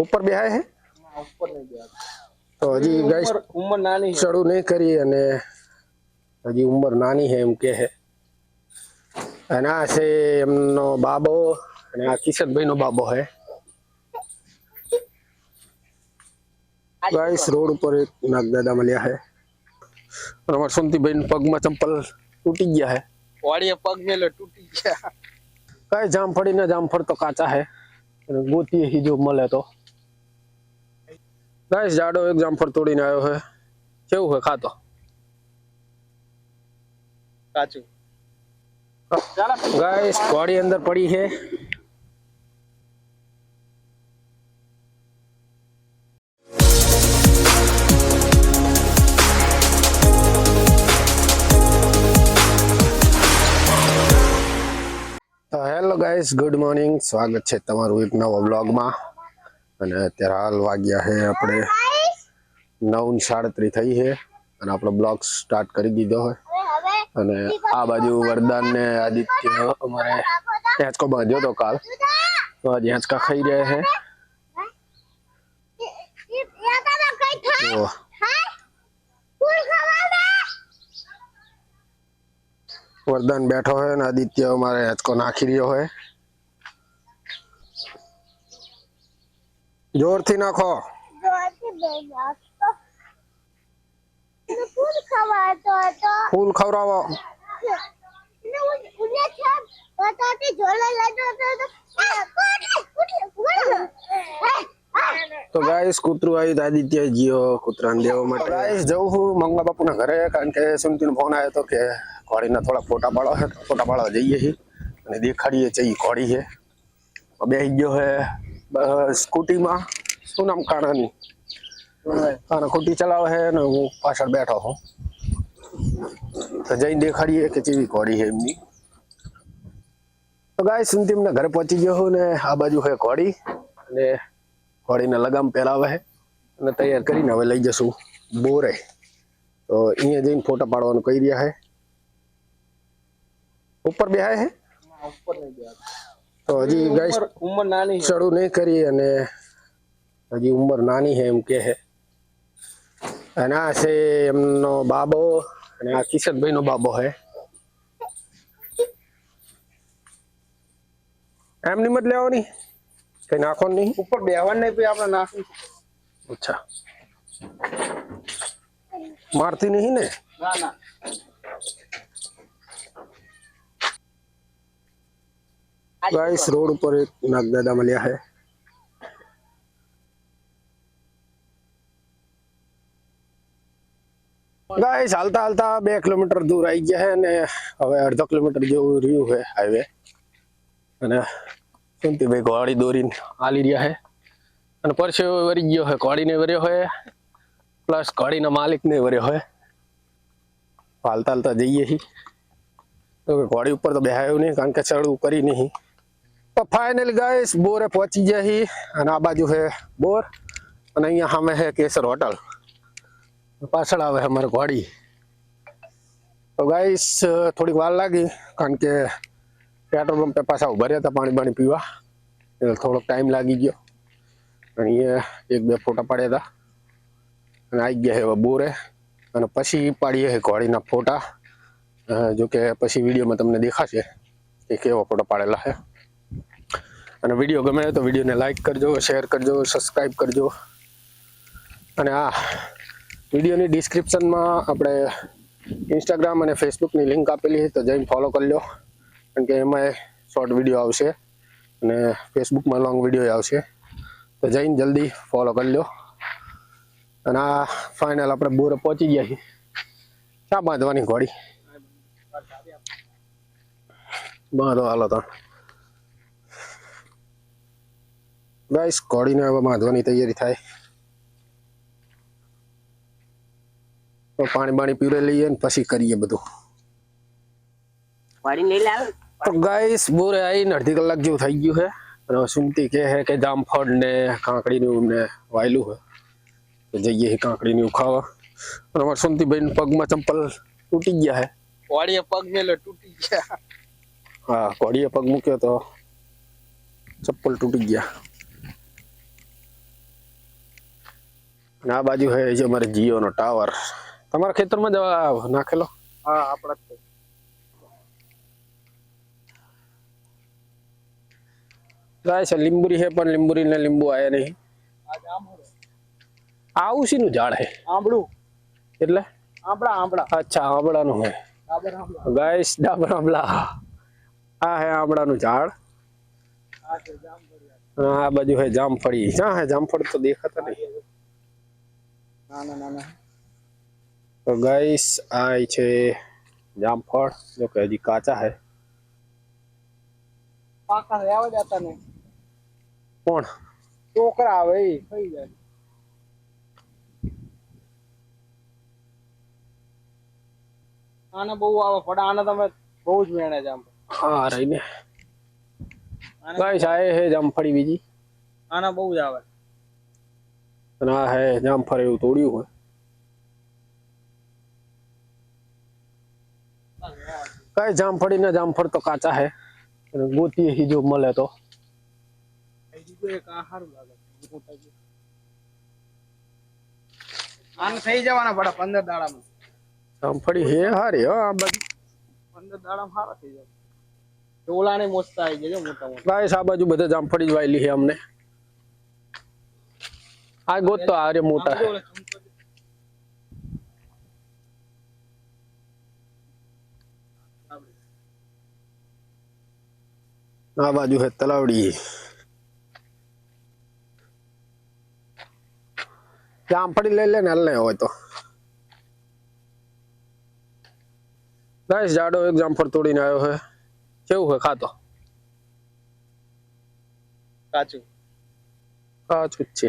ઉપર બેહાય હે? ઉપર નહીં તો હજી ગાઈસ ઉંમર નાની ચડું નહીં કરી અને હજી ઉંમર નાની છે એમ કે છે અને આ છે એમનો બાબો અને આ કિશનભાઈ નો બાબો છે ગાઈસ રોડ ઉપર એક નાગદાદા મળ્યા છે અમારા સુનતીભાઈ પગમાં ચંપલ તૂટી ગયા છે વાડીએ પગ મેલે તૂટી ગયા. કઈ જામફળી ને જામફળ તો કાચા છે ગોતી જો મળે તો. ગાઈસ જાડો એક જામફળ તોડીને આવ્યો છે કેવું છે ખાતો કાચું ગાઈસ કોડી અંદર પડી છે તો હેલો ગાઈસ ગુડ મોર્નિંગ સ્વાગત છે તમારું એક નવા વ્લોગમાં અને અત્યારે હાલ વાગ્યા છે આપણે નવ સાડત્રી થઈ છે અને આપણો બ્લોગ સ્ટાર્ટ કરી દીધો હોય અને આ બાજુ વરદાન ને આદિત્ય અમારે હેંચકો બાંધ્યો તો કાલ. તો આજે હેંચકા ખાઈ રહ્યા છે. વરદાન બેઠો હોય અને આદિત્ય અમારે હેંચકો નાખી રહ્યો હોય જોરથી નાખો ફૂલ ખવડાવો તો ગાઈસ કૂતરું આવ્યું તો આદિત્ય જીઓ કૂતરાને દેવા માટે ગાઈસ જવું હું મંગા બાપુના ઘરે કારણ કે સુનતીનો ફોન આવ્યો હતો કે ઘોડીના થોડા ફોટા પાડો છે તો ફોટા પાડવા જઈએ છીએ અને દેખાડીએ છે એ ઘોડી છે બેસી ગયો છે બસ સ્કૂટીમાં શું નામ કાણાની અને સ્કૂટી ચલાવે છે અને હું પાછળ બેઠો છું. તો જઈને દેખાડીએ કે કેવી ઘોડી છે એમની. તો ગાય સુનતીમના ઘરે પહોંચી ગયો હું ને આ બાજુ છે ઘોડી. અને ઘોડીને લગામ પહેરાવે છે અને તૈયાર કરીને હવે લઈ જશું બોરે. તો અહીંયા જઈને ફોટા પાડવાનું કહી રહ્યા છે ઉપર બેહાય છે ઉપર નહીં ગયા તો હજી ગાય ઉંમર નાની ચડું નહીં કરી અને હજી ઉંમર નાની છે એમ કે છે. અને આ છે એમનો બાબો અને આ કિશનભાઈ નો બાબો છે. એમની મત લેવાની? કઈ નાખો નહીં? ઉપર બેહવાનું નહીં પછી આપણે નાખી અચ્છા. મારતી નહીં ને? ના ના. ગાઈસ રોડ ઉપર એક નાગદાદા મળ્યા છે ગાઈસ હાલતા હાલતા બે કિલોમીટર દૂર આવી ગયા છે અને હવે અડધો કિલોમીટર જેવું રહ્યું છે હાઈવે અને કુંતીભાઈ ઘોડી દોરીને હાલી રહ્યા છે અને પરસેવો વરી ગયો છે ઘોડીને વર્યો હોય પ્લસ ઘોડીના માલિકને વર્યો હોય હાલતા હાલતા જઈએ છીએ તો કે ઘોડી ઉપર તો બેહાયો નહીં કારણ કે ચડવું કરી નહીં તો ફાઇનલી ગાઈસ બોરે પહોંચી ગયા છીએ અને આ બાજુ છે બોર અને અહીંયા સામે છે કેસર હોટલ પાછળ આવે છે અમારે ઘોડી તો ગાઈસ થોડીક વાર લાગી કારણ કે પેટ્રોલ પંપે પાછા ઉભા રહ્યા હતા પાણી પાણી પીવા એટલે થોડોક ટાઈમ લાગી ગયો અને અહીંયા એક બે ફોટા પાડ્યા હતા અને આવી ગયા છે હવે બોરે અને પછી પાડીએ છે ઘોડીના ફોટા અ, જો કે પછી વિડીયોમાં તમને દેખાશે કે કેવા ફોટા પાડેલા છે અને વીડિયો ગમે તો વિડીયોને લાઈક કરજો શેર કરજો સબસ્ક્રાઈબ કરજો. અને આ વિડીયોની ડિસ્ક્રિપ્શનમાં આપણે ઇન્સ્ટાગ્રામ અને ફેસબુકની લિંક આપેલી તો જઈને ફોલો કરી લો. કારણ કે એમાં શોર્ટ વીડિયો આવશે અને ફેસબુકમાં લોંગ વીડિયો આવશે. તો જઈને જલ્દી ફોલો કરી લો. અને આ ફાઇનલ આપણે બોરે પહોંચી ગયા છીએ. ક્યાં બાંધવાની ઘોડી? બાંધો હાલો તો. ગાઈસ ઘોડીને હવે બાંધવાની તૈયારી થાય તો પાણી બાણી પીવડે લઈએ ને પછી કરીએ બધું વાડી નહીં લાવે તો ગાઈસ બોરે આવીને અડધી કલાક જેવું થઈ ગયું છે અને હવે સુમતી કહે છે કે જામફળ ને કાંકડીનું ને વાયલું છે તો જઈએ છીએ કાંકડીનું ખાવા અને અમારા સુમતીભાઈ પગમાં ચંપલ તૂટી ગયા છે વાડીએ પગ મેલે તૂટી ગયા હા ઘોડીએ પગ મૂક્યો તો ચપ્પલ તૂટી ગયા અને આ બાજુ હે જે અમારે જીઓ નો ટાવર. તમારા ખેતરમાં જ નાખેલો? હા આપણા જ છે. લીંબુરી હે પણ લીંબુરી ને લીંબુ આયા નહીં. આવું શી નું ઝાડ હે? આંબળું. એટલે? આંબળા આંબળા. અચ્છા આંબળાનું હે. ડાબર ગાઈસ ડાબર આંબળા. આ હે આંબળાનું ઝાડ. આ છે જાંબુડિયા. અને આ બાજુ હે જામફળી. હા હે જામફળ તો દેખાતા નહીં. નાના નાના તો ગાઈસ આ છે જામફળ જો કે હજી કાચા હે પાકા રહેવા જતા ને કોણ છોકરા આવે એ ખાઈ જાય આને બહુ આવે પણ આને તમે બહુ જ મેણે જામ હા રહીને આને ગાઈસ આ હે જામફળી બીજી આને બહુ જ આવે અને આ હે જામફળ એવું તોડ્યું હોય. કઈ જામફળી ને જામફળ તો કાચા હે. અને ગોતીએ હી જો મળે તો. બીજું એક આ સારું લાગે મોટા જેવું. આને થઈ જવાના પડે પંદર દાડામાં. જામફળી હે હારી હો આ બાજુ. પંદર દાડામાં સારા થઈ જાય. ટોલાને મોસ્તા આવી જાય મોટા મોટા ગાઈસ આ બાજુ બધા જામફળી જ વાયેલી છે અમને. આ ગોત તો આરે મોટા. આ બાજુ હે તલાવડી. જામફળી લઈ લે ને હલ હોય તો. ગાઈસ જાડો એક જામફળ તોડીને આવ્યો હે. કેવું હે ખાતો? કાચું. કાચું છે.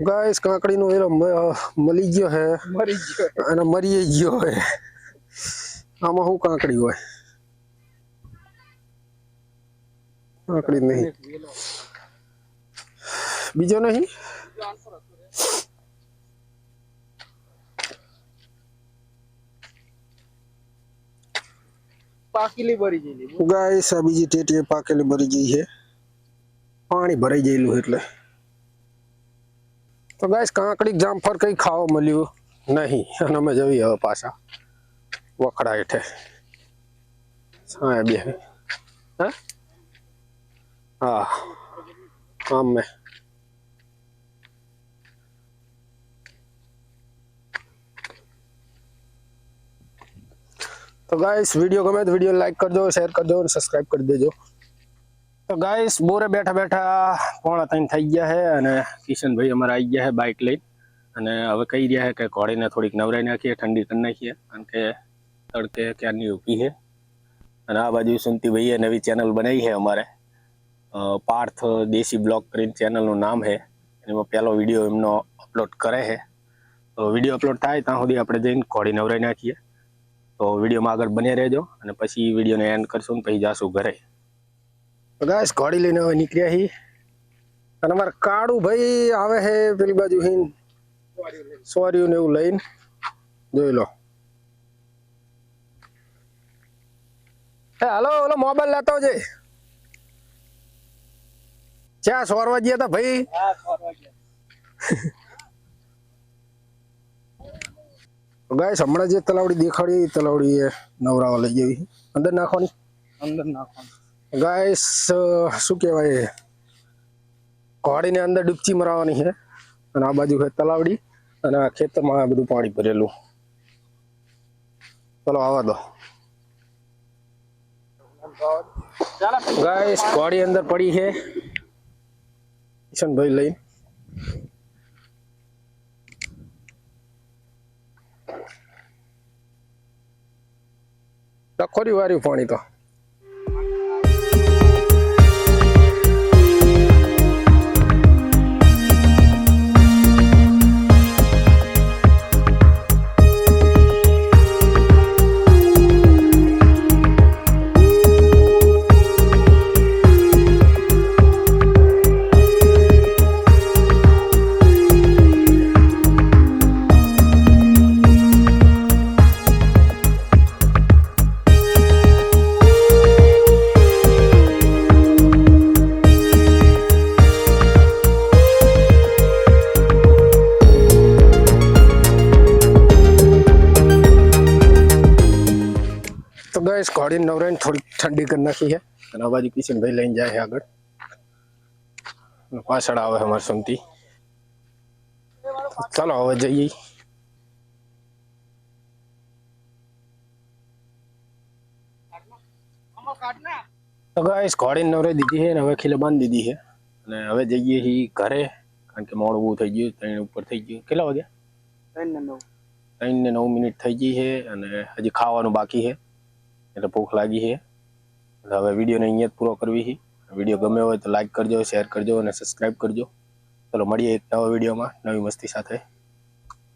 ગાઈસ કાંકડી નો એરો મળી ગયો હે. મરી ગયો. અને મરી ગયો હે. આમાં શું કાંકડી હોય? કાંકડી નહીં. બીજો નહીં? પાકેલી ભરી ગયેલી. ગાઈસ આ બીજી ટેટીએ પાકેલી ભરી ગઈ છે. પાણી ભરાઈ ગયેલું એટલે. તો ગાઈસ કાંકડી જામફળ કઈ ખાવા મળ્યું નહીં અને અમે જઈએ હવે પાછા વખડા હેઠે હા બે હે હા આમ મેં તો ગાઈસ વિડીયો ગમે તો વિડીયો લાઈક કરજો શેર કરજો અને સબસ્ક્રાઇબ કરી દેજો તો ગાઈસ બોરે બેઠા બેઠા પોણા ત્રણ થઈ ગયા છે અને કિશનભાઈ અમારા આવી ગયા છે બાઇક લઈને અને હવે કહી રહ્યા છે કે ઘોડીને થોડીક નવરાઈ નાખીએ, ઠંડી કરી નાખીએ. કારણ કે તડકે ક્યારની ઊભી છે. અને આ બાજુ સુનતીભાઈએ નવી ચેનલ બનાવી છે અમારે. પાર્થ દેશી બ્લોગ કરીને ચેનલનું નામ છે. એમાં પહેલો વીડિયો એમનો અપલોડ કરે છે. તો વીડિયો અપલોડ થાય ત્યાં સુધી આપણે જઈને ઘોડી નવરાઈ નાખીએ. તો વિડીયોમાં આગળ બને રહેજો અને પછી વિડીયોને એન્ડ કરશું ને પછી જાશું ઘરે. ગાઈસ ઘોડી લઈને હવે નીકળ્યા હી. અને અમારે કાળું ભાઈ આવે હે પેલી બાજુ હિન સોર્યું ને એવું લઈને. જોઈ લો. હે ઓલો મોબાઈલ લેતો છે ચા સોરવા ગયા હતા ભાઈ. ગયા હમણાં જે તલાવડી દેખાડી તલાવડી એ નવરાવા લઈ જવી અંદર નાખવાની. અંદર નાખવાનું. ગાઈસ શું કહેવાય? ઘોડીને અંદર ડૂબચી મરાવાની છે. અને આ બાજુ છે તલાવડી. અને આ ખેતરમાં આ બધું પાણી ભરેલું. ચલો, આવવા દો. ગાઈસ ઘોડી અંદર પડી છે. કિશનભાઈ લઈ લખોરી વાર્યું પાણી તો. ગાઈસ ઘોડીને નવરાઈને થોડી ઠંડી કરી નાખી છે અને આ બાજુ કિશનભાઈ લઈને જાય છે આગળ અને પાછળ આવે છે અમારી સુમતી ચાલો હવે જઈએ આમાં કાઢ ના તો ગાઈસ ઘોડીને નવરાઈ દીધી છે અને હવે ખીલે બાંધી દીધી છે અને હવે જઈએ છીએ ઘરે કારણ કે મોડું બહુ થઈ ગયું ત્રણ ઉપર થઈ ગયું કેટલા વાગ્યા ત્રણ ને નવ ત્રણ ને નવ મિનિટ થઈ ગઈ છે અને હજી ખાવાનું બાકી છે એટલે ભૂખ લાગી છે. એટલે હવે વિડીયોને અહીંયા જ પૂરો કરવી છે. વીડિયો ગમે હોય તો લાઇક કરજો શેર કરજો અને સબસ્ક્રાઈબ કરજો. ચલો મળીએ એક નવા વિડીયોમાં નવી મસ્તી સાથે.